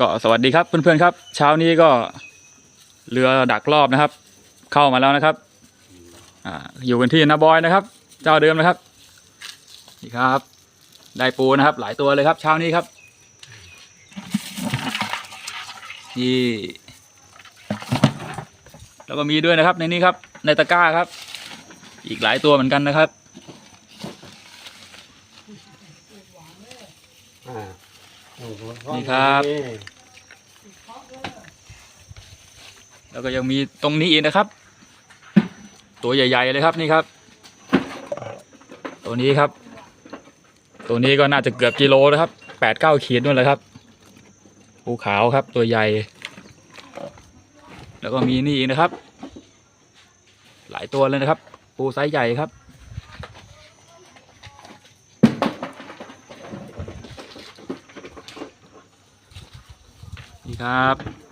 ก็สวัสดีครับเพื่อนๆครับ เช้านี้ก็เรือดักรอบนะครับ เข้ามาแล้วนะครับอ่าอยู่กันที่นาบอยนะครับ เจ้าเดิมนะครับนี่ครับ ได้ปูนะครับ หลายตัวเลยครับ เช้านี้ครับนี่แล้วก็มีด้วยนะครับ ในนี้ครับ ในตะกร้าครับ อีกหลายตัวเหมือนกันนะครับ อ่า นี่ครับ แล้วก็ยังมีตรงนี้อีกนะครับ ตัวใหญ่ ๆ เลยครับนี่ครับ ตัวนี้ครับ ตัวนี้ก็น่าจะเกือบกิโลนะครับแปดเก้าขีดนู่นเลยครับปูขาวครับตัวใหญ่ แล้วก็มีนี่อีกนะครับ หลายตัวเลยนะครับ ปูไซส์ใหญ่ครับ ดีครับ